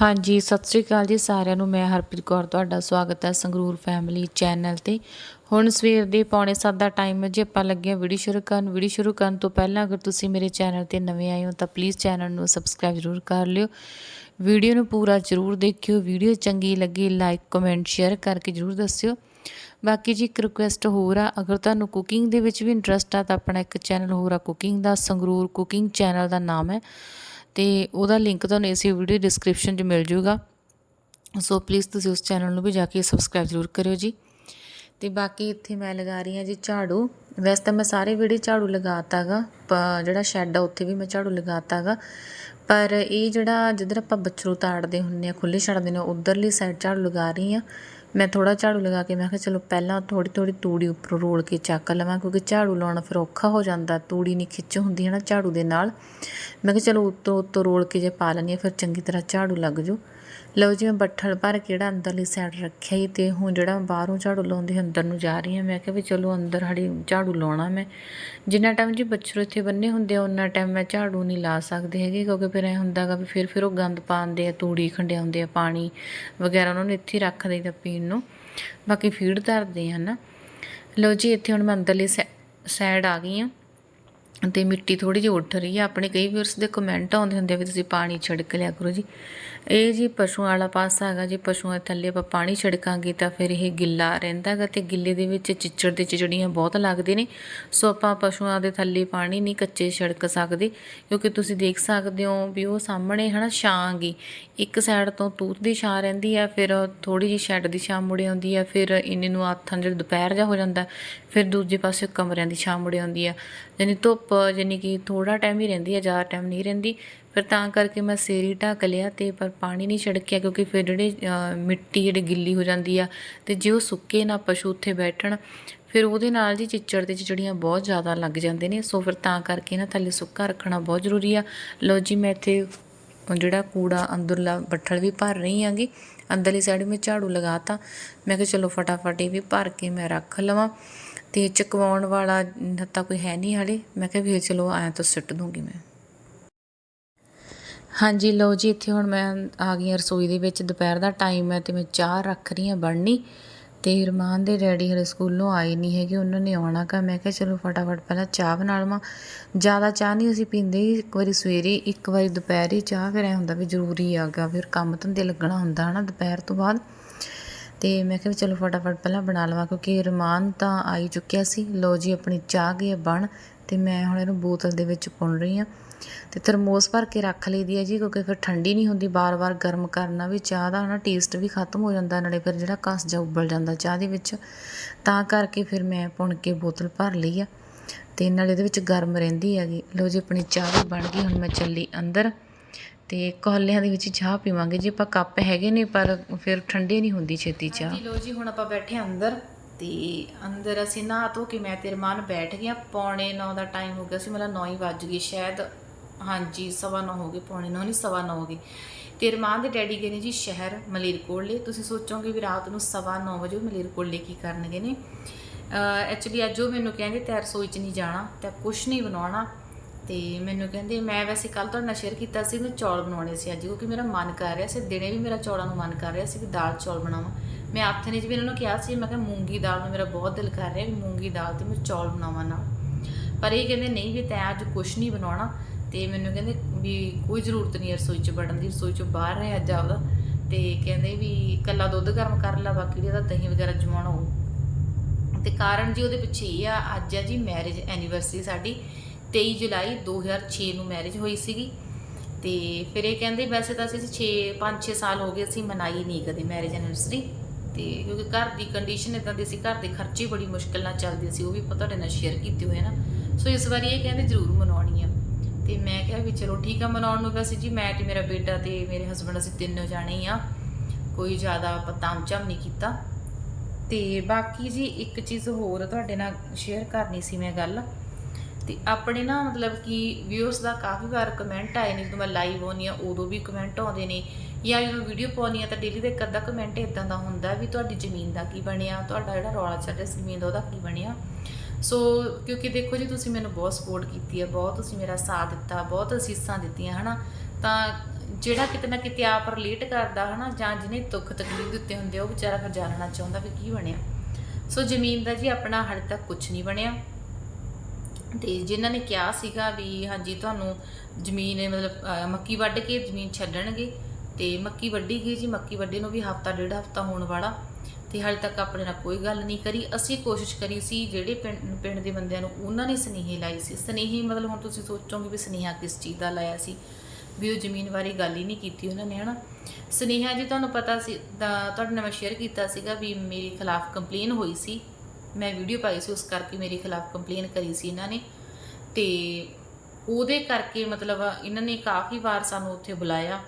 ਹਾਂਜੀ, ਸਤਿ ਸ੍ਰੀ ਅਕਾਲ ਜੀ ਸਾਰਿਆਂ ਨੂੰ। ਮੈਂ ਹਰਪ੍ਰੀਤ ਕੌਰ, ਤੁਹਾਡਾ ਸਵਾਗਤ ਹੈ ਸੰਗਰੂਰ ਫੈਮਿਲੀ ਚੈਨਲ ਤੇ। ਹੁਣ ਸਵੇਰ ਦੇ ਪੌਣੇ 7 ਦਾ ਟਾਈਮ ਹੈ ਜੇ, ਆਪਾਂ ਲੱਗੇ ਹਾਂ ਵੀਡੀਓ ਸ਼ੁਰੂ ਕਰਨ। ਵੀਡੀਓ ਸ਼ੁਰੂ ਕਰਨ ਤੋਂ ਪਹਿਲਾਂ ਅਗਰ ਤੁਸੀਂ ਮੇਰੇ ਚੈਨਲ ਤੇ ਨਵੇਂ ਆਏ ਹੋ ਤਾਂ ਪਲੀਜ਼ ਚੈਨਲ ਨੂੰ ਸਬਸਕ੍ਰਾਈਬ ਜ਼ਰੂਰ ਕਰ ਲਿਓ। ਵੀਡੀਓ ਨੂੰ ਪੂਰਾ ਜ਼ਰੂਰ ਦੇਖਿਓ। ਵੀਡੀਓ ਚੰਗੀ ਲੱਗੀ ਲਾਈਕ ਕਮੈਂਟ ਸ਼ੇਅਰ ਕਰਕੇ ਜ਼ਰੂਰ ਦੱਸਿਓ। ਬਾਕੀ ਜੀ ਇੱਕ ਰਿਕੁਐਸਟ ਹੋਰ ਆ, ਅਗਰ ਤੁਹਾਨੂੰ ਕੁਕਿੰਗ ਦੇ ਵਿੱਚ ਵੀ ਇੰਟਰਸਟ ਆ ਤਾਂ ਆਪਣਾ ਇੱਕ ਚੈਨਲ ਹੋਰ ਆ ਕੁਕਿੰਗ ਦਾ ਸੰਗਰੂਰ ਕੁਕਿੰਗ ਚੈਨਲ ਦਾ ਨਾਮ ਹੈ। ਤੇ ਉਹਦਾ ਲਿੰਕ ਤੁਹਾਨੂੰ ਇਸੇ ਵੀਡੀਓ ਡਿਸਕ੍ਰਿਪਸ਼ਨ 'ਚ ਮਿਲ ਜਾਊਗਾ। ਸੋ ਪਲੀਜ਼ ਤੁਸੀਂ ਉਸ ਚੈਨਲ ਨੂੰ ਵੀ ਜਾ ਕੇ ਸਬਸਕ੍ਰਾਈਬ ਜ਼ਰੂਰ ਕਰਿਓ ਜੀ। ਤੇ ਬਾਕੀ ਇੱਥੇ ਮੈਂ ਲਗਾ ਰਹੀ ਹਾਂ ਜੀ ਝਾੜੂ। ਵੈਸੇ ਤਾਂ ਮੈਂ ਸਾਰੇ ਵਿਹੜੇ ਝਾੜੂ ਲਗਾਤਾਗਾ ਜਿਹੜਾ ਸ਼ੈੱਡ ਆ, ਉੱਥੇ ਵੀ ਮੈਂ ਝਾੜੂ ਲਗਾਤਾਗਾ। ਪਰ ਇਹ ਜਿਹੜਾ ਜਿੱਧਰ ਆਪਾਂ ਬੱਛਰੂ ਤਾੜਦੇ ਹੁੰਨੇ ਆ ਖੁੱਲੇ ਛੱਡਦੇ ਨੇ, ਉਧਰਲੀ ਸਾਈਡ ਝਾੜੂ ਲਗਾ ਰਹੀ ਆ ਮੈਂ ਥੋੜਾ ਝਾੜੂ ਲਗਾ ਕੇ, ਮੈਂ ਕਿਹਾ ਚਲੋ ਪਹਿਲਾਂ ਥੋੜੀ ਥੋੜੀ ਤੂੜੀ ਉੱਪਰੋਂ ਰੋਲ ਕੇ ਚੱਕ ਲਵਾਂ, ਕਿਉਂਕਿ ਝਾੜੂ ਲਾਉਣਾ ਫਿਰ ਔਖਾ ਹੋ ਜਾਂਦਾ, ਤੂੜੀ ਨਹੀਂ ਖਿੱਚ ਹੁੰਦੀ ਹੈ ਨਾ ਝਾੜੂ ਦੇ ਨਾਲ। ਮੈਂ ਕਿਹਾ ਚਲੋ ਉੱਤੋਂ ਉੱਤੋਂ ਰੋਲ ਕੇ ਜੇ ਪਾ ਲੈਂਦੀ ਹਾਂ, ਫਿਰ ਚੰਗੀ ਤਰ੍ਹਾਂ ਝਾੜੂ ਲੱਗ ਜੂ ਲਓ ਜੀ, ਮੈਂ ਬੱਠਲ ਭਰ ਕੇ ਜਿਹੜਾ ਅੰਦਰਲੀ ਸਾਈਡ ਰੱਖਿਆ ਹੀ ਤੇ ਹੁਣ ਜਿਹੜਾ ਬਾਹਰੋਂ ਝਾੜੂ ਲਾਉਂਦੀ ਅੰਦਰ ਨੂੰ ਜਾ ਰਹੀ ਹਾਂ, ਮੈਂ ਕਿਹਾ ਵੀ ਚਲੋ ਅੰਦਰ ਹੜੀ ਝਾੜੂ ਲਾਉਣਾ ਮੈਂ। ਜਿੰਨਾ ਟਾਈਮ ਜੀ ਬੱਚਰ ਇੱਥੇ ਬੰਨੇ ਹੁੰਦੇ ਆ ਉਹਨਾਂ ਟਾਈਮ ਮੈਂ ਝਾੜੂ ਨਹੀਂ ਲਾ ਸਕਦੇ ਹੈਗੇ, ਕਿਉਂਕਿ ਫਿਰ ਐ ਹੁੰਦਾਗਾ ਵੀ ਫਿਰ ਫਿਰ ਉਹ ਗੰਦ ਪਾਉਂਦੇ ਆ, ਤੂੜੀ ਖੰਡਿਆਉਂਦੇ ਆ, ਪਾਣੀ ਵਗੈਰਾ ਉਹਨਾਂ ਨੂੰ ਇੱਥੇ ਰੱਖ ਦਈਦਾ ਪੀਣ ਮੈਨੂੰ। ਬਾਕੀ ਫੀਡ ਧਰਦੇ ਆ ਨਾ ਲਓ ਜੀ, ਇੱਥੇ ਹੁਣ ਮੈਂ ਅੰਦਰਲੀ ਸਾਈਡ ਆ ਗਈ ਹਾਂ ਤੇ ਮਿੱਟੀ ਥੋੜੀ ਜਿਹੀ ਉੱਠ ਰਹੀ ਹੈ ਆਪਣੇ ਕਈ ਵੀਰਸ ਦੇ ਕਮੈਂਟ ਆਉਂਦੇ ਹੁੰਦੇ ਵੀ ਤੁਸੀਂ ਪਾਣੀ ਛਿੜਕ ਲਿਆ ਕਰੋ ਜੀ। ਇਹ ਜੀ ਪਸ਼ੂਆਂ ਵਾਲਾ ਪਾਸਾ ਹੈਗਾ ਜੀ, ਪਸ਼ੂਆਂ ਦੇ ਥੱਲੇ ਆਪਾਂ ਪਾਣੀ ਛਿੜਕਾਂਗੇ ਤਾਂ ਫਿਰ ਇਹ ਗਿੱਲਾ ਰਹਿੰਦਾ ਹੈਗਾ ਤੇ ਗਿੱਲੇ ਦੇ ਵਿੱਚ ਚਿੱਚੜ ਦੇ ਚਿਚੜੀਆਂ ਬਹੁਤ ਲੱਗਦੇ ਨੇ, ਸੋ ਆਪਾਂ ਪਸ਼ੂਆਂ ਦੇ ਥੱਲੇ ਪਾਣੀ ਨਹੀਂ ਕੱਚੇ ਛਿੜਕ ਸਕਦੇ, ਕਿਉਂਕਿ ਤੁਸੀਂ ਦੇਖ ਸਕਦੇ ਹੋ ਵੀ ਉਹ ਸਾਹਮਣੇ ਹਨਾ ਛਾਂ ਗੀ। ਇੱਕ ਸਾਈਡ ਤੋਂ ਤੂਤ ਦੀ ਛਾਂ ਰਹਿੰਦੀ ਆ, ਫਿਰ ਥੋੜੀ ਜਿਹੀ ਸ਼ੈੱਡ ਦੀ ਛਾਂ ਮੁੜ ਆਉਂਦੀ ਆ, ਫਿਰ ਇੰਨੇ ਨੂੰ ਆਥਾਂ ਜਿਹੜਾ ਦੁਪਹਿਰ ਜਾ ਹੋ ਜਾਂਦਾ, ਫਿਰ ਦੂਜੇ ਪਾਸੇ ਕਮਰਿਆਂ ਦੀ ਛਾਂ ਮੁੜ ਆਉਂਦੀ ਆ। ਯਾਨੀ ਧੁੱਪ ਯਾਨੀ ਕਿ ਥੋੜਾ ਟਾਈਮ ਹੀ ਰਹਿੰਦੀ ਆ ਜ਼ਿਆਦਾ ਟਾਈਮ ਨਹੀਂ ਰਹਿੰਦੀ। ਫਿਰ ਤਾਂ ਕਰਕੇ ਮੈਂ ਸੇਰੀ ਢੱਕ ਲਿਆ ਤੇ ਪਰ ਪਾਣੀ ਨਹੀਂ ਛਿੜਕਿਆ ਕਿਉਂਕਿ ਫਿਰ ਜਿਹੜੇ ਮਿੱਟੀ ਜਿਹੜੀ ਗਿੱਲੀ ਹੋ ਜਾਂਦੀ ਆ ਤੇ ਜੇ ਉਹ ਸੁੱਕੇ ਨਾ ਪਸ਼ੂ ਉੱਥੇ ਬੈਠਣ, ਫਿਰ ਉਹਦੇ ਨਾਲ ਜੀ ਚਿੱਚੜ ਤੇ ਚਿਚੜੀਆਂ ਬਹੁਤ ਜ਼ਿਆਦਾ ਲੱਗ ਜਾਂਦੇ ਨੇ। ਸੋ ਫਿਰ ਤਾਂ ਕਰਕੇ ਨਾ ਥੱਲੇ ਸੁੱਕਾ ਰੱਖਣਾ ਬਹੁਤ ਜ਼ਰੂਰੀ ਆ। ਲਓ ਜੀ ਮੈਂ ਇੱਥੇ ਜਿਹੜਾ ਕੂੜਾ ਅੰਦਰਲਾ ਬੱਠਲ ਵੀ ਭਰ ਰਹੀ ਆਂਗੀ। ਅੰਦਰਲੀ ਸਾਈਡ ਮੈਂ ਝਾੜੂ ਲਗਾਤਾ ਮੈਂ ਕਿਹਾ ਚਲੋ ਫਟਾਫਟ ਇਹ ਵੀ ਭਰ ਕੇ ਮੈਂ ਰੱਖ ਲਵਾਂ। ਤੇ ਚਕਵਾਉਣ ਵਾਲਾ ਤਾਂ ਕੋਈ ਹੈ ਨਹੀਂ ਹਾਲੇ। ਮੈਂ ਕਿਹਾ ਵੀ ਚਲੋ ਆਇਆ ਤਾਂ ਸਿੱਟ ਦੂੰਗੀ ਮੈਂ। ਹਾਂਜੀ, ਲਓ ਜੀ, ਇੱਥੇ ਹੁਣ ਮੈਂ ਆ ਗਈ ਰਸੋਈ ਦੇ ਵਿੱਚ। ਦੁਪਹਿਰ ਦਾ ਟਾਈਮ ਹੈ ਤੇ ਮੈਂ ਚਾਹ ਰੱਖ ਰਹੀ ਹਾਂ ਬਣਨੀ। ਤੇ ਰਮਾਨ ਦੇ ਡੈਡੀ ਹਲੇ ਸਕੂਲੋਂ ਆਏ ਨਹੀਂ ਹੈਗੇ, ਉਹਨਾਂ ਨੇ ਆਉਣਾ ਕਾ ਮੈਂ ਕਿਹਾ ਚਲੋ ਫਟਾਫਟ ਪਹਿਲਾਂ ਚਾਹ ਬਣਾ ਲਵਾਂ। ਜ਼ਿਆਦਾ ਚਾਹ ਨਹੀਂ ਅਸੀਂ ਪੀਂਦੇ ਇੱਕ ਵਾਰੀ ਸਵੇਰੇ, ਇੱਕ ਵਾਰੀ ਦੁਪਹਿਰੇ ਚਾਹ। ਫਿਰ ਐ ਹੁੰਦਾ ਵੀ ਜ਼ਰੂਰੀ ਆਗਾ ਫਿਰ ਕੰਮ ਧੰਦੇ ਲੱਗਣਾ ਹੁੰਦਾ ਹਨਾ ਦੁਪਹਿਰ ਤੋਂ ਬਾਅਦ। ਤੇ ਮੈਂ ਕਿਹਾ ਵੀ ਚਲੋ ਫਟਾਫਟ ਪਹਿਲਾਂ ਬਣਾ ਲਵਾਂ, ਕਿਉਂਕਿ ਰਮਾਨ ਤਾਂ ਆਈ ਚੁੱਕਿਆ ਸੀ। ਲੋ ਜੀ, ਆਪਣੀ ਚਾਹ ਗਈ ਬਣ। ਤੇ ਮੈਂ ਹੁਣ ਇਹਨੂੰ ਬੋਤਲ ਦੇ ਵਿੱਚ ਪੁਣ ਰਹੀ ਹਾਂ। ਤੇ ਥਰਮੋਸ ਭਰ ਕੇ ਰੱਖ ਲਈਦੀ ਹੈ ਜੀ, ਕਿਉਂਕਿ ਫਿਰ ਠੰਡੀ ਨਹੀਂ ਹੁੰਦੀ। ਬਾਰ-ਬਾਰ ਗਰਮ ਕਰਨਾ ਵੀ ਚਾਹ ਦਾ ਨਾ ਟੇਸਟ ਵੀ ਖਤਮ ਹੋ ਜਾਂਦਾ, ਨਾਲੇ ਫਿਰ ਜਿਹੜਾ ਕਸ ਜਾ ਉੱਬਲ ਜਾਂਦਾ ਚਾਹ ਦੇ ਵਿੱਚ। ਤਾਂ ਕਰਕੇ ਫਿਰ ਮੈਂ ਪੁਣ ਕੇ ਬੋਤਲ ਭਰ ਲਈ ਆ। ਤੇ ਨਾਲੇ ਇਹਦੇ ਵਿੱਚ ਗਰਮ ਰਹਿੰਦੀ ਹੈਗੀ। ਲੋ ਜੀ, ਆਪਣੀ ਚਾਹ ਵੀ ਬਣ ਗਈ, ਹੁਣ ਮੈਂ ਚੱਲੀ ਅੰਦਰ। ਅਤੇ ਕੋਲਿਆਂ ਦੇ ਵਿੱਚ ਚਾਹ ਪੀਵਾਂਗੇ। ਜੇ ਆਪਾਂ ਕੱਪ ਹੈਗੇ ਨੇ, ਪਰ ਫਿਰ ਠੰਡੀ ਨਹੀਂ ਹੁੰਦੀ ਛੇਤੀ ਚਾਹ। ਲੋ ਜੀ, ਹੁਣ ਆਪਾਂ ਬੈਠੇ ਅੰਦਰ। ਤੇ ਅੰਦਰ ਅਸੀਂ ਨਹਾ ਧੋ ਕੇ ਮੈਂ ਤੇ ਰਮਾਨ ਬੈਠ ਗਿਆ ਪੌਣੇ 9 ਦਾ ਟਾਈਮ ਹੋ ਗਿਆ ਸੀ, ਮਤਲਬ 9 ਹੀ ਵੱਜ ਗਏ ਸ਼ਾਇਦ। ਹਾਂਜੀ, ਸਵਾ 9 ਹੋ ਗਏ, ਪੌਣੇ 9 ਨਹੀਂ, ਸਵਾ 9 ਹੋ ਗਏ। ਤੇ ਰਮਾਨ ਦੇ ਡੈਡੀ ਗਏ ਨੇ ਜੀ ਸ਼ਹਿਰ ਮਲੇਰਕੋਟਲੇ। ਤੁਸੀਂ ਸੋਚੋਗੇ ਵੀ ਰਾਤ ਨੂੰ ਸਵਾ 9 ਵਜੇ ਮਲੇਰਕੋਟਲੇ ਕੀ ਕਰਨਗੇ ਨੇ? ਐਕਚੁਅਲੀ ਅੱਜ ਉਹ ਮੈਨੂੰ ਕਹਿੰਦੇ, ਤੇ ਰਸੋਈ 'ਚ ਨਹੀਂ ਜਾਣਾ, ਤੇ ਕੁਝ ਨਹੀਂ ਬਣਾਉਣਾ। ਤੇ ਮੈਨੂੰ ਕਹਿੰਦੇ, ਮੈਂ ਵੈਸੇ ਕੱਲ ਤੁਹਾਡੇ ਨਾਲ ਸ਼ੇਅਰ ਕੀਤਾ ਸੀ, ਮੈਂ ਚੌਲ ਬਣਾਉਣੇ ਸੀ ਅੱਜ, ਕਿਉਂਕਿ ਮੇਰਾ ਮਨ ਕਰ ਰਿਹਾ ਸੀ, ਦਿਨੇ ਵੀ ਮੇਰਾ ਚੌਲਾਂ ਨੂੰ ਮਨ ਕਰ ਰਿਹਾ ਸੀ ਕਿ ਦਾਲ ਚੌਲ ਬਣਾਵਾਂ। ਮੈਂ ਆਥਨੇ 'ਚ ਵੀ ਇਹਨਾਂ ਨੂੰ ਕਿਹਾ ਸੀ, ਮੈਂ ਕਿਹਾ ਮੂੰਗੀ ਦਾਲ ਨੂੰ ਮੇਰਾ ਬਹੁਤ ਦਿਲ ਕਰ ਰਿਹਾ ਵੀ ਮੂੰਗੀ ਦਾਲ ਤੇ ਮੈਂ ਚੌਲ ਬਣਾਵਾਂ ਨਾ ਪਰ ਇਹ ਕਹਿੰਦੇ, ਨਹੀਂ ਵੀ ਤੈਂ ਅੱਜ ਕੁਝ ਨਹੀਂ ਬਣਾਉਣਾ। ਤੇ ਮੈਨੂੰ ਕਹਿੰਦੇ ਵੀ ਕੋਈ ਜ਼ਰੂਰਤ ਨਹੀਂ ਰਸੋਈ 'ਚ ਵੜਨ ਦੀ, ਰਸੋਈ 'ਚੋਂ ਬਾਹਰ ਰਹਿ ਅੱਜ ਆਪਦਾ। ਤੇ ਕਹਿੰਦੇ ਵੀ ਕੱਲਾ ਦੁੱਧ ਗਰਮ ਕਰ ਲੈ, ਬਾਕੀ ਜਿਹੜਾ ਦਹੀਂ ਵਗੈਰਾ ਜਮਾਉਣਾ ਉਹ ਤੇ ਕਾਰਨ ਜੀ ਉਹਦੇ ਪਿੱਛੇ ਇਹ ਆ, ਅੱਜ ਹੈ ਜੀ ਮੈਰਿਜ ਐਨੀਵਰਸਰੀ ਸਾਡੀ। 23 ਜੁਲਾਈ 2006 ਨੂੰ ਮੈਰਿਜ ਹੋਈ ਸੀਗੀ। ਤੇ ਫਿਰ ਇਹ ਕਹਿੰਦੇ ਵੈਸੇ ਤਾਂ ਅਸੀਂ 6 5-6 ਸਾਲ ਹੋ ਗਏ, ਅਸੀਂ ਮਨਾਈ ਨਹੀਂ ਕਦੇ ਮੈਰਿਜ ਐਨੀਵਰਸਰੀ ਤੇ ਕਿਉਂਕਿ ਘਰ ਦੀ ਕੰਡੀਸ਼ਨ ਇਦਾਂ ਦੀ ਸੀ, ਘਰ ਦੇ ਖਰਚੇ ਬੜੀ ਮੁਸ਼ਕਲ ਨਾਲ ਚੱਲਦੇ ਸੀ, ਉਹ ਵੀ ਪਤਾ ਤੁਹਾਡੇ ਨਾਲ ਸ਼ੇਅਰ ਕੀਤੇ ਹੋਏ ਨਾ। ਸੋ ਇਸ ਵਾਰੀ ਇਹ ਕਹਿੰਦੇ ਜ਼ਰੂਰ ਮਨਾਉਣੀ ਆ। ਤੇ ਮੈਂ ਕਿਹਾ ਵੀ ਚਲੋ ਠੀਕ ਆ, ਮਨਾਉਣ ਨੂੰ ਵੈਸੇ ਜੀ ਮੈਂ ਤੇ ਮੇਰਾ ਬੇਟਾ ਤੇ ਮੇਰੇ ਹਸਬੰਡ ਅਸੀਂ ਤਿੰਨੋਂ ਜਾਣੇ ਆ। ਕੋਈ ਜ਼ਿਆਦਾ ਪਤਾਮ ਚਮ ਨਹੀਂ ਕੀਤਾ। ਤੇ ਬਾਕੀ ਜੀ ਇੱਕ ਚੀਜ਼ ਹੋਰ ਤੁਹਾਡੇ ਨਾਲ ਸ਼ੇਅਰ ਕਰਨੀ ਸੀ ਮੈਂ ਗੱਲ। ਤੇ ਆਪਣੇ ਨਾ ਮਤਲਬ ਕਿ ਵਿਊਸ ਦਾ ਕਾਫੀ ਵਾਰ ਕਮੈਂਟ ਆਏ ਨੇ ਜਦੋਂ ਮੈਂ ਲਾਈਵ ਹੋਣੀ ਆ ਉਦੋਂ ਵੀ ਕਮੈਂਟ ਆਉਂਦੇ ਨੇ ਜਾਂ ਜਦੋਂ ਵੀਡੀਓ ਪਾਉਣੀ ਆ ਤਾਂ ਡੇਲੀ ਦੇ ਇੱਕ ਅੱਧਾ ਕਮੈਂਟ ਇਦਾਂ ਦਾ ਹੁੰਦਾ ਵੀ ਤੁਹਾਡੀ ਜ਼ਮੀਨ ਦਾ ਕੀ ਬਣਿਆ ਤੁਹਾਡਾ ਜਿਹੜਾ ਰੌਲਾ ਚੱਲ ਰਿਹਾ ਜ਼ਮੀਨ ਦਾ ਉਹਦਾ ਕੀ ਬਣਿਆ। ਸੋ ਕਿਉਂਕਿ ਦੇਖੋ ਜੀ ਤੁਸੀਂ ਮੈਨੂੰ ਬਹੁਤ ਸਪੋਰਟ ਕੀਤੀ ਹੈ ਬਹੁਤ ਤੁਸੀਂ ਮੇਰਾ ਸਾਥ ਦਿੱਤਾ ਬਹੁਤ ਅਸੀਸਾਂ ਦਿੱਤੀਆਂ ਹਨਾ। ਤਾਂ ਜਿਹੜਾ ਕਿਤੇ ਨਾ ਕਿਤੇ ਆਪ ਰਿਲੇਟ ਕਰਦਾ ਹਨਾ ਜਾਂ ਜਿਹਨੇ ਦੁੱਖ ਤਕਲੀਫ ਦੇ ਉੱਤੇ ਹੁੰਦੇ ਆ, ਉਹ ਵਿਚਾਰਾ ਫਿਰ ਜਾਣਨਾ ਚਾਹੁੰਦਾ ਵੀ ਕੀ ਬਣਿਆ। ਸੋ ਜ਼ਮੀਨ ਦਾ ਜੀ ਆਪਣਾ ਹਾਲੇ ਤੱਕ ਕੁਝ ਨਹੀਂ ਬਣਿਆ। ਤੇ ਜਿਨ੍ਹਾਂ ਨੇ ਕਿਹਾ ਸੀਗਾ ਵੀ ਹਾਂਜੀ ਤੁਹਾਨੂੰ ਜ਼ਮੀਨ ਮਤਲਬ ਅਹ, ਮੱਕੀ ਵੱਢ ਕੇ ਜ਼ਮੀਨ ਛੱਡਣਗੇ ਤੇ ਮੱਕੀ ਵੱਢੀ ਗਈ ਜੀ ਮੱਕੀ ਵੱਢੇ ਨੂੰ ਵੀ ਹਫਤਾ ਡੇਢ ਹਫਤਾ ਹੋਣ ਵਾਲਾ ਤੇ ਹਾਲੇ ਤੱਕ ਆਪਣੇ ਨਾਲ ਕੋਈ ਗੱਲ ਨਹੀਂ ਕਰੀ। ਅਸੀਂ ਕੋਸ਼ਿਸ਼ ਕਰੀ ਸੀ ਜਿਹੜੇ ਪਿੰਡ ਪਿੰਡ ਦੇ ਬੰਦਿਆਂ ਨੂੰ ਉਹਨਾਂ ਨੇ ਸਨੇਹੇ ਲਾਈ ਸੀ। ਸਨੇਹੀ ਮਤਲਬ ਹੁਣ ਤੁਸੀਂ ਸੋਚੋਗੇ ਵੀ ਸਨੇਹਾ ਕਿਸ ਚੀਜ਼ ਦਾ ਲਾਇਆ ਸੀ ਵੀ ਉਹ ਜ਼ਮੀਨ ਬਾਰੇ ਗੱਲ ਹੀ ਨਹੀਂ ਕੀਤੀ ਉਹਨਾਂ ਨੇ ਹਨਾ? ਸਨੇਹਾ ਜੀ ਤੁਹਾਨੂੰ ਪਤਾ ਸੀ ਤਾਂ ਤੁਹਾਡੇ ਨਾਲ ਮੈਂ ਸ਼ੇਅਰ ਕੀਤਾ ਸੀਗਾ ਵੀ ਮੇਰੇ ਖਿਲਾਫ ਕੰਪਲੇਨ ਹੋਈ ਸੀ। ਮੈਂ ਵੀਡੀਓ ਪਾਈ ਸੀ, ਉਸ ਕਰਕੇ ਮੇਰੇ ਖਿਲਾਫ ਕੰਪਲੇਨ ਕਰੀ ਸੀ ਇਹਨਾਂ ਨੇ। ਤੇ ਉਹਦੇ ਕਰਕੇ ਮਤਲਬ ਇਹਨਾਂ ਨੇ ਕਾਫੀ ਵਾਰ ਸਾਨੂੰ ਉੱਥੇ ਬੁਲਾਇਆ।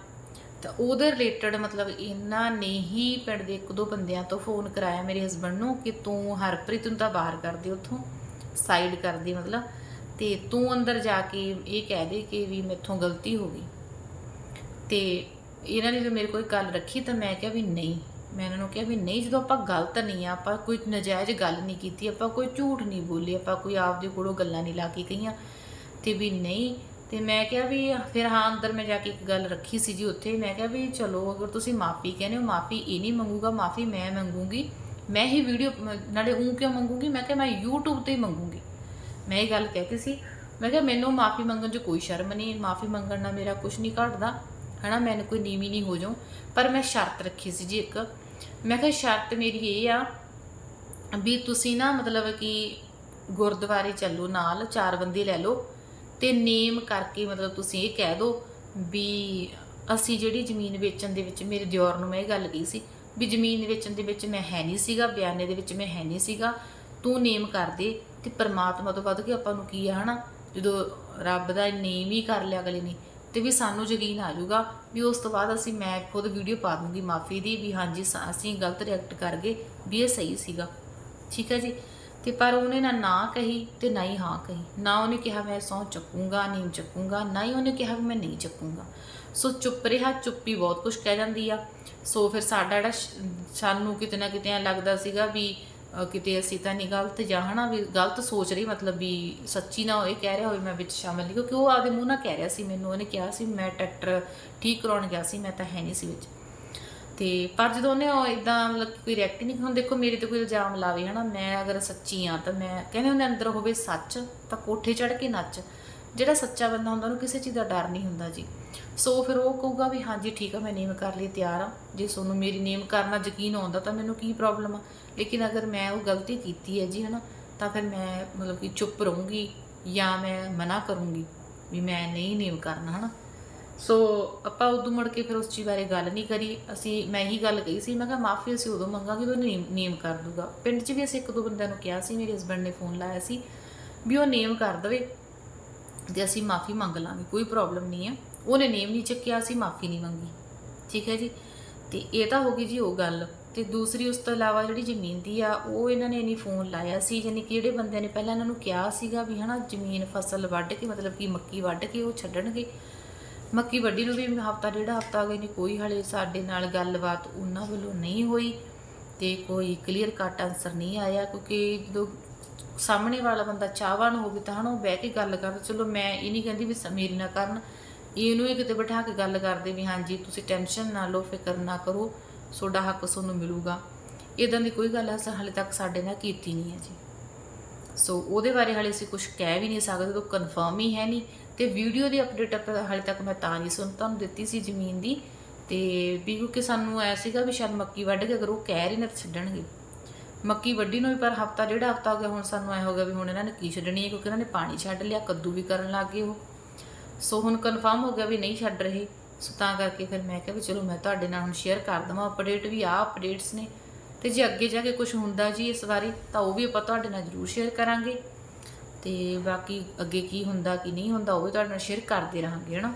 ਤਾਂ ਉਹਦੇ ਰਿਲੇਟਡ ਮਤਲਬ ਇਹਨਾਂ ਨੇ ਹੀ ਪਿੰਡ ਦੇ ਇੱਕ ਦੋ ਬੰਦਿਆਂ ਤੋਂ ਫੋਨ ਕਰਾਇਆ ਮੇਰੇ ਹਸਬੰਡ ਨੂੰ ਕਿ ਤੂੰ ਹਰਪ੍ਰੀਤ ਨੂੰ ਤਾਂ ਬਾਹਰ ਕਰ ਦੇ ਉੱਥੋਂ ਸਾਈਡ ਕਰ ਦੇ ਮਤਲਬ। ਤੇ ਤੂੰ ਅੰਦਰ ਜਾ ਕੇ ਇਹ ਕਹਿ ਦੇ ਕਿ ਵੀ ਮੇਥੋਂ ਗਲਤੀ ਹੋ ਗਈ। ਤੇ ਇਹਨਾਂ ਨੇ ਜਦੋਂ ਮੇਰੇ ਕੋਲ ਗੱਲ ਰੱਖੀ ਤਾਂ ਮੈਂ ਕਿਹਾ ਵੀ ਨਹੀਂ। ਮੈਂ ਇਹਨਾਂ ਨੂੰ ਕਿਹਾ ਵੀ ਨਹੀਂ, ਜਦੋਂ ਆਪਾਂ ਗਲਤ ਨਹੀਂ ਆ, ਆਪਾਂ ਕੋਈ ਨਜਾਇਜ਼ ਗੱਲ ਨਹੀਂ ਕੀਤੀ, ਆਪਾਂ ਕੋਈ ਝੂਠ ਨਹੀਂ ਬੋਲੀ, ਆਪਾਂ ਕੋਈ ਆਪਦੇ ਕੋਲੋਂ ਗੱਲਾਂ ਨਹੀਂ ਲਾ ਕੇ ਕਹੀਆਂ। ਤੇ ਵੀ ਨਹੀਂ, ਤੇ ਮੈਂ ਕਿਹਾ ਵੀ ਫਿਰ ਹਾਂ, ਅੰਦਰ ਮੈਂ ਜਾ ਕੇ ਇੱਕ ਗੱਲ ਰੱਖੀ ਸੀ ਜੀ ਉੱਥੇ, ਮੈਂ ਕਿਹਾ ਵੀ ਚਲੋ, ਅਗਰ ਤੁਸੀਂ ਮਾਫੀ ਕਹਿੰਦੇ ਹੋ, ਮਾਫੀ ਇਹ ਨਹੀਂ ਮੰਗੂਗਾ, ਮਾਫੀ ਮੈਂ ਮੰਗੂਗੀ। ਮੈਂ ਹੀ ਵੀਡੀਓ ਨਾਲੇ ਉਹ ਕਿਉਂ ਮੰਗੂਗੀ? ਮੈਂ ਕਿਹਾ ਮੈਂ YouTube ਤੇ ਹੀ ਮੰਗੂਗੀ। ਮੈਂ ਇਹ ਗੱਲ ਕਹਿਤੀ ਸੀ। ਮੈਂ ਕਿਹਾ ਮੈਨੂੰ ਮਾਫੀ ਮੰਗਣ 'ਚ ਕੋਈ ਸ਼ਰਮ ਨਹੀਂ, ਮਾਫੀ ਮੰਗਣ ਨਾਲ ਮੇਰਾ ਕੁਝ ਨਹੀਂ ਘਟਦਾ। ਹਨਾ ਮੈਨੂੰ ਕੋਈ ਨੀਵੀਂ ਨਹੀਂ ਹੋ ਜਾਉ ਪਰ ਮੈਂ ਸ਼ਰਤ ਰੱਖੀ ਸੀ ਜੀ ਇੱਕ। ਮੈਂ ਕਿਹਾ ਸ਼ਰਤ ਮੇਰੀ ਇਹ ਆ ਵੀ ਤੁਸੀਂ ਨਾ ਮਤਲਬ ਕਿ ਗੁਰਦੁਆਰੇ ਚੱਲੋ ਨਾਲ, ਚਾਰ ਬੰਦੇ ਲੈ ਲਓ ਤੇ ਨੇਮ ਕਰਕੇ ਮਤਲਬ ਤੁਸੀਂ ਇਹ ਕਹਿ ਦਿਓ ਵੀ ਅਸੀਂ ਜਿਹੜੀ ਜ਼ਮੀਨ ਵੇਚਣ ਦੇ ਵਿੱਚ, ਮੇਰੇ ਦਿਓਰ ਨੂੰ ਮੈਂ ਇਹ ਗੱਲ ਕਹੀ ਸੀ ਵੀ ਜ਼ਮੀਨ ਵੇਚਣ ਦੇ ਵਿੱਚ ਮੈਂ ਹੈ ਨਹੀਂ ਸੀਗਾ, ਬਿਆਨੇ ਦੇ ਵਿੱਚ ਮੈਂ ਹੈ ਨਹੀਂ ਸੀਗਾ, ਤੂੰ ਨੇਮ ਕਰ ਦੇ ਤੇ ਪ੍ਰਮਾਤਮਾ ਤੋਂ ਵੱਧ ਕੇ ਆਪਾਂ ਨੂੰ ਕੀ ਆ ਹਨਾ, ਜਦੋਂ ਰੱਬ ਦਾ ਨੇਮ ਹੀ ਕਰ ਲਿਆ ਅਗਲੇ ਨੇ ਤੇ ਵੀ ਸਾਨੂੰ ਯਕੀਨ ਆ ਜਾਊਗਾ ਵੀ ਉਸ ਤੋਂ ਬਾਅਦ ਅਸੀਂ ਮੈਂ ਖੁਦ ਵੀਡੀਓ ਪਾ ਦੂੰਗੀ ਮਾਫੀ ਦੀ ਵੀ ਹਾਂਜੀ ਸ- ਅਸੀਂ ਗਲਤ ਰਿਐਕਟ ਕਰ ਗਏ ਵੀ ਇਹ ਸਹੀ ਸੀਗਾ। ਠੀਕ ਹੈ ਜੀ? ਤੇ ਪਰ ਉਹਨੇ ਨਾ ਨਾ ਕਹੀ ਤੇ ਨਾ ਹੀ ਹਾਂ ਕਹੀ। ਨਾ ਉਹਨੇ ਕਿਹਾ ਮੈਂ ਸਹੁੰ ਚੱਕੂੰਗਾ, ਨਹੀਂ ਚੱਕੂੰਗਾ, ਨਾ ਹੀ ਉਹਨੇ ਕਿਹਾ ਵੀ ਮੈਂ ਨਹੀਂ ਚੱਕੂੰਗਾ। ਸੋ ਚੁੱਪ ਰਿਹਾ, ਚੁੱਪੀ ਬਹੁਤ ਕੁਝ ਕਹਿ ਜਾਂਦੀ ਆ। ਸੋ ਫਿਰ ਸਾਡਾ ਜਿਹੜਾ ਸਾਨੂੰ ਕਿਤੇ ਨਾ ਕਿਤੇ ਐਂ ਲੱਗਦਾ ਸੀਗਾ ਵੀ ਕਿਤੇ ਅਸੀਂ ਤਾਂ ਨਹੀਂ ਗਲਤ ਜਾਂ ਹਨਾ ਵੀ ਗਲਤ ਸੋਚ ਰਹੀ, ਮਤਲਬ ਵੀ ਸੱਚੀ ਨਾ ਹੋਏ, ਕਹਿ ਰਿਹਾ ਹੋਵੇ ਮੈਂ ਵਿੱਚ ਸ਼ਾਮਲ ਨਹੀਂ, ਕਿਉਂਕਿ ਉਹ ਆਪਦੇ ਮੂੰਹ ਨਾਲ ਕਹਿ ਰਿਹਾ ਸੀ ਮੈਨੂੰ, ਉਹਨੇ ਕਿਹਾ ਸੀ ਮੈਂ ਟਰੈਕਟਰ ਠੀਕ ਕਰਾਉਣ ਗਿਆ ਸੀ, ਮੈਂ ਤਾਂ ਹੈ ਨਹੀਂ ਸੀ ਵਿੱਚ। ਤੇ ਪਰ ਜਦੋਂ ਉਹਨੇ ਉਹ ਇਦਾਂ ਮਤਲਬ ਕਿ ਕੋਈ ਰਿਐਕਟ ਨਹੀਂ, ਹੁਣ ਦੇਖੋ ਮੇਰੇ ਤੇ ਕੋਈ ਇਲਜ਼ਾਮ ਲਾਵੇ ਹਨਾ, ਮੈਂ ਅਗਰ ਸੱਚੀ ਆ ਤਾਂ ਮੈਂ, ਕਹਿੰਦੇ ਉਹਨੇ ਅੰਦਰ ਹੋਵੇ ਸੱਚ ਤਾਂ ਕੋਠੇ ਚੜ ਕੇ ਨੱਚ। ਜਿਹੜਾ ਸੱਚਾ ਬੰਦਾ ਹੁੰਦਾ, ਉਹਨੂੰ ਕਿਸੇ ਚੀਜ਼ ਦਾ ਡਰ ਨਹੀਂ ਹੁੰਦਾ ਜੀ। ਸੋ ਫਿਰ ਉਹ ਕਹੂਗਾ ਵੀ ਹਾਂਜੀ, ਠੀਕ ਆ, ਮੈਂ ਨੇਮ ਕਰ ਲਈ, ਤਿਆਰ ਆ। ਜੇ ਤੁਹਾਨੂੰ ਮੇਰੀ ਨੇਮ ਕਰਨਾ ਯਕੀਨ ਆਉਂਦਾ, ਤਾਂ ਮੈਨੂੰ ਕੀ ਪ੍ਰੋਬਲਮ ਆ? ਲੇਕਿਨ ਅਗਰ ਮੈਂ ਉਹ ਗਲਤੀ ਕੀਤੀ ਹੈ ਜੀ, ਹਨਾ, ਤਾਂ ਫਿਰ ਮੈਂ ਮਤਲਬ ਕਿ ਚੁੱਪ ਰਹੂੰਗੀ ਜਾਂ ਮੈਂ ਮਨਾ ਕਰੂੰਗੀ ਵੀ ਮੈਂ ਨਹੀਂ ਨੇਮ ਕਰਨਾ, ਹਨਾ। ਸੋ ਆਪਾਂ ਉਦੋਂ ਮੁੜ ਕੇ ਫਿਰ ਉਸ ਚੀਜ਼ ਬਾਰੇ ਗੱਲ ਨਹੀਂ ਕਰੀ। ਅਸੀਂ, ਮੈਂ ਹੀ ਗੱਲ ਕਹੀ ਸੀ, ਮੈਂ ਕਿਹਾ ਮਾਫੀ ਅਸੀਂ ਉਦੋਂ ਮੰਗਾਂਗੇ ਜਦੋਂ ਨੇਮ ਕਰ ਦੂਗਾ। ਪਿੰਡ 'ਚ ਵੀ ਅਸੀਂ ਇੱਕ ਦੋ ਬੰਦਿਆਂ ਨੂੰ ਕਿਹਾ ਸੀ, ਮੇਰੇ ਹਸਬੰਡ ਨੇ ਫੋਨ ਲਾਇਆ ਸੀ ਵੀ ਉਹ ਨੇਮ ਕਰ ਦੇਵੇ। ਤੇ ਅਸੀਂ ਮਾਫੀ ਮੰਗ ਲਾਂਗੇ, ਕੋਈ ਪ੍ਰੋਬਲਮ ਨਹੀਂ ਹੈ। ਉਹਨੇ ਨੇਮ ਨਹੀਂ ਚੱਕਿਆ, ਅਸੀਂ ਮਾਫੀ ਨਹੀਂ ਮੰਗੀ। ਠੀਕ ਹੈ ਜੀ? ਤੇ ਇਹ ਤਾਂ ਹੋ ਗਈ ਜੀ ਉਹ ਗੱਲ। ਤੇ ਦੂਸਰੀ ਉਸ ਤੋਂ ਇਲਾਵਾ ਜਿਹੜੀ ਜ਼ਮੀਨ ਦੀ ਆ, ਉਹ ਇਹਨਾਂ ਨੇ ਨਹੀਂ ਫੋਨ ਲਾਇਆ ਸੀ, ਯਾਨੀ ਕਿ ਜਿਹੜੇ ਬੰਦਿਆਂ ਨੇ ਪਹਿਲਾਂ ਇਹਨਾਂ ਨੂੰ ਕਿਹਾ ਸੀਗਾ ਵੀ ਹਨਾ, ਜ਼ਮੀਨ, ਫਸਲ ਵੱਢ ਕੇ, ਮਤਲਬ ਕਿ ਮੱਕੀ ਵੱਢ ਕੇ ਉਹ ਛੱਡਣਗੇ। ਮੱਕੀ ਵੱਢੀ ਨੂੰ ਵੀ ਹਫਤਾ, ਡੇਢ ਹਫਤਾ ਹੋ ਗਏ ਨਹੀਂ ਕੋਈ ਹਲੇ ਸਾਡੇ ਨਾਲ ਗੱਲਬਾਤ ਉਹਨਾਂ ਵੱਲੋਂ ਨਹੀਂ ਹੋਈ। ਤੇ ਕੋਈ ਕਲੀਅਰ ਕੱਟ ਆਨਸਰ ਨਹੀਂ ਆਇਆ, ਕਿਉਂਕਿ ਜਦੋਂ ਸਾਹਮਣੇ ਵਾਲਾ ਬੰਦਾ ਚਾਹਵਾਨ ਹੋਵੇ ਤਾਂ ਹਨਾ ਉਹ ਬਹਿ ਕੇ ਗੱਲ ਕਰ ਚਲੋ ਮੈਂ ਇਹ ਨਹੀਂ ਕਹਿੰਦੀ ਵੀ ਸ- ਨਾ ਕਰਨ। ਇਹਨੂੰ ਹੀ ਕਿਤੇ ਬਿਠਾ ਕੇ ਗੱਲ ਕਰਦੇ ਵੀ ਹਾਂਜੀ, ਤੁਸੀਂ ਟੈਨਸ਼ਨ ਨਾ ਲਓ, ਫਿਕਰ ਨਾ ਕਰੋ, ਤੁਹਾਡਾ ਹੱਕ ਤੁਹਾਨੂੰ ਮਿਲੂਗਾ। ਇਦਾਂ ਦੀ ਕੋਈ ਗੱਲ ਅਸਾਂ, ਹਾਲੇ ਤੱਕ ਸਾਡੇ ਨਾਲ ਕੀਤੀ ਨਹੀਂ ਹੈ ਜੀ। ਸੋ ਉਹਦੇ ਬਾਰੇ ਹਾਲੇ ਅਸੀਂ ਕੁਝ ਕਹਿ ਵੀ ਨਹੀਂ ਸਕਦੇ, ਉਹ ਕਨਫਰਮ ਹੀ ਹੈ ਨਹੀਂ। ਤੇ ਵੀਡੀਓ ਦੀ ਅਪਡੇਟ ਹਾਲੇ ਤੱਕ ਮੈਂ ਤਾਂ ਨਹੀਂ ਸੁਣ, ਤੁਹਾਨੂੰ ਦਿੱਤੀ ਸੀ ਜ਼ਮੀਨ ਦੀ। ਤੇ ਵੀ ਕਿਉਂਕਿ ਸਾਨੂੰ ਐ ਸੀਗਾ ਵੀ ਸ਼ਾਇਦ ਮੱਕੀ ਵੱਢ ਕੇ ਅਗਰ ਉਹ ਕਹਿ ਰਹੇ ਨੇ ਤਾਂ ਛੱਡਣਗੇ। ਮੱਕੀ ਵੱਢੀ ਨੂੰ ਵੀ, ਪਰ ਹਫਤਾ, ਡੇਢ ਹਫਤਾ ਹੋ ਗਿਆ ਹੁਣ ਸਾਨੂੰ ਐ ਹੋ ਗਿਆ ਵੀ ਹੁਣ ਇਹਨਾਂ ਨੇ ਕੀ ਛੱਡਣੀ ਹੈ, ਕਿਉਂਕਿ ਇਹਨਾਂ ਨੇ ਪਾਣੀ ਛੱਡ ਲਿਆ, ਕੱਦੂ ਵੀ ਕਰਨ ਲੱਗ ਗਏ ਉਹ। ਸੋ ਹੁਣ ਕਨਫਰਮ ਹੋ ਗਿਆ ਵੀ ਨਹੀਂ ਛੱਡ ਰਹੇ। ਸੋ ਤਾਂ ਕਰਕੇ ਫਿਰ ਮੈਂ ਕਿਹਾ ਵੀ ਚਲੋ ਮੈਂ ਤੁਹਾਡੇ ਨਾਲ ਹੁਣ ਸ਼ੇਅਰ ਕਰ ਦਵਾਂ ਅਪਡੇਟ ਵੀ ਆ ਅਪਡੇਟਸ ਨੇ। ਤੇ ਜੇ ਅੱਗੇ ਜਾ ਕੇ ਕੁਝ ਹੁੰਦਾ ਜੀ ਇਸ ਵਾਰੀ, ਤਾਂ ਉਹ ਵੀ ਆਪਾਂ ਤੁਹਾਡੇ ਨਾਲ ਜ਼ਰੂਰ ਸ਼ੇਅਰ ਕਰਾਂਗੇ। ਤੇ ਬਾਕੀ ਅੱਗੇ ਕੀ ਹੁੰਦਾ, ਕੀ ਨਹੀਂ ਹੁੰਦਾ, ਉਹ ਵੀ ਤੁਹਾਡੇ ਨਾਲ ਸ਼ੇਅਰ ਕਰਦੇ ਰਹਾਂਗੇ, ਹਨਾ?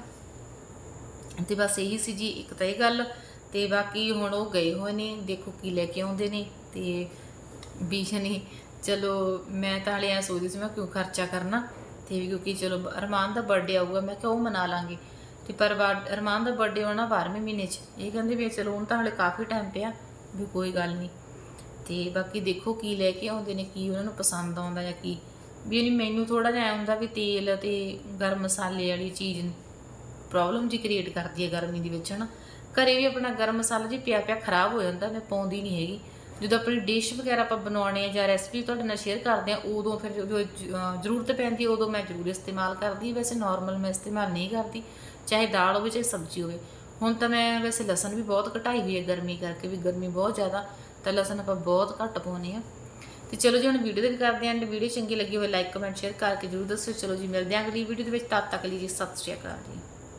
ਤੇ ਬਸ ਇਹੀ ਸੀ ਜੀ, ਇੱਕ ਤਾਂ ਇਹ ਗੱਲ। ਤੇ ਬਾਕੀ ਹੁਣ ਉਹ ਗਏ ਹੋਏ ਨੇ, ਦੇਖੋ ਕੀ ਲੈ ਕੇ ਆਉਂਦੇ ਨੇ। ਤੇ ਬੀਸ਼ ਨੇ ਚਲੋ, ਮੈਂ ਤਾਂ ਹਲੇ ਐ ਸੋਚਦੀ ਸੀ, ਮੈਂ ਕਿਉਂ ਖਰਚਾ ਕਰਨਾ? ਤੇ ਵੀ ਕਿਉਂਕਿ ਚਲੋ ਅਰਮਾਨ ਦਾ ਬਰਥਡੇ ਆਊਗਾ, ਮੈਂ ਕਿਹਾ ਉਹ ਮਨਾ ਲਾਂਗੇ। ਤੇ ਪਰ ਬਰ- ਅਰਮਾਨ ਦਾ ਬਰਥਡੇ ਹੋਣਾ 12ਵੇਂ ਮਹੀਨੇ 'ਚ। ਇਹ ਕਹਿੰਦੇ ਵੀ ਚਲੋ, ਹੁਣ ਤਾਂ ਹਲੇ ਕਾਫੀ ਟਾਈਮ ਪਿਆ, ਵੀ ਕੋਈ ਗੱਲ ਨਹੀਂ ਤੇ ਬਾਕੀ ਦੇਖੋ ਕੀ ਲੈ ਕੇ ਆਉਂਦੇ ਨੇ, ਕੀ ਉਹਨਾਂ ਨੂੰ ਪਸੰਦ ਆਉਂਦਾ ਜਾਂ ਕੀ। ਵੀ ਨਹੀਂ ਮੈਨੂੰ ਥੋੜਾ ਜਿਹਾ ਐਂ ਹੁੰਦਾ ਵੀ ਤੇਲ ਤੇ ਗਰਮ ਮਸਾਲੇ ਵਾਲੀ ਚੀਜ਼ ਪ੍ਰੋਬਲਮ ਜੀ ਕ੍ਰੀਏਟ ਕਰਦੀ ਹੈ ਗਰਮੀ ਦੇ ਵਿੱਚ, ਹਨਾ। ਘਰੇ ਵੀ ਆਪਣਾ ਗਰਮ ਮਸਾਲਾ ਜੀ ਪਿਆ ਪਿਆ ਖਰਾਬ ਹੋ ਜਾਂਦਾ, ਮੈਂ ਪਾਉਂਦੀ ਨਹੀਂ ਹੈਗੀ। ਜਦੋਂ ਆਪਣੀ ਡਿਸ਼ ਵਗੈਰਾ ਆਪਾਂ ਬਣਾਉਣੇ ਆ ਜਾਂ ਰੈਸਪੀ ਤੁਹਾਡੇ ਨਾਲ ਸ਼ੇਅਰ ਕਰਦੇ ਆ, ਉਦੋਂ ਫਿਰ ਜਦੋਂ ਜ਼ਰੂਰਤ ਪੈਂਦੀ, ਉਦੋਂ ਮੈਂ ਜ਼ਰੂਰ ਇਸਤੇਮਾਲ ਕਰਦੀ। ਵੈਸੇ ਨਾਰਮਲ ਮੈਂ ਇਸਤੇਮਾਲ ਨਹੀਂ ਕਰਦੀ, ਚਾਹੇ ਦਾਲ ਹੋਵੇ, ਚਾਹੇ ਸਬਜ਼ੀ ਹੋਵੇ। ਹੁਣ ਤਾਂ ਮੈਂ ਵੈਸੇ ਲਸਣ ਵੀ ਬਹੁਤ ਘਟਾਈ ਹੋਈ ਹੈ ਗਰਮੀ ਕਰਕੇ, ਵੀ ਗਰਮੀ ਬਹੁਤ ਜ਼ਿਆਦਾ, ਤਾਂ ਲਸਣ ਆਪਾਂ ਬਹੁਤ ਘੱਟ ਪਾਉਂਦੇ ਆ ਤੇ ਚਲੋ ਜੀ, ਹੁਣ ਵੀਡੀਓ ਦੇ ਵੀ ਕਰਦੇ ਆਂ ਵੀਡੀਓ ਚੰਗੀ ਲੱਗੀ ਹੋਵੇ ਲਾਈਕ ਕਮੈਂਟ ਸ਼ੇਅਰ ਕਰਕੇ ਜਰੂਰ ਦੱਸਿਓ। ਚਲੋ ਜੀ, ਮਿਲਦੇ ਆਂ ਅਗਲੀ ਵੀਡੀਓ ਦੇ ਵਿੱਚ। ਤਦ ਤੱਕ ਲਈ ਜੀ, ਸਤਿ ਸ਼੍ਰੀ ਅਕਾਲ ਜੀ।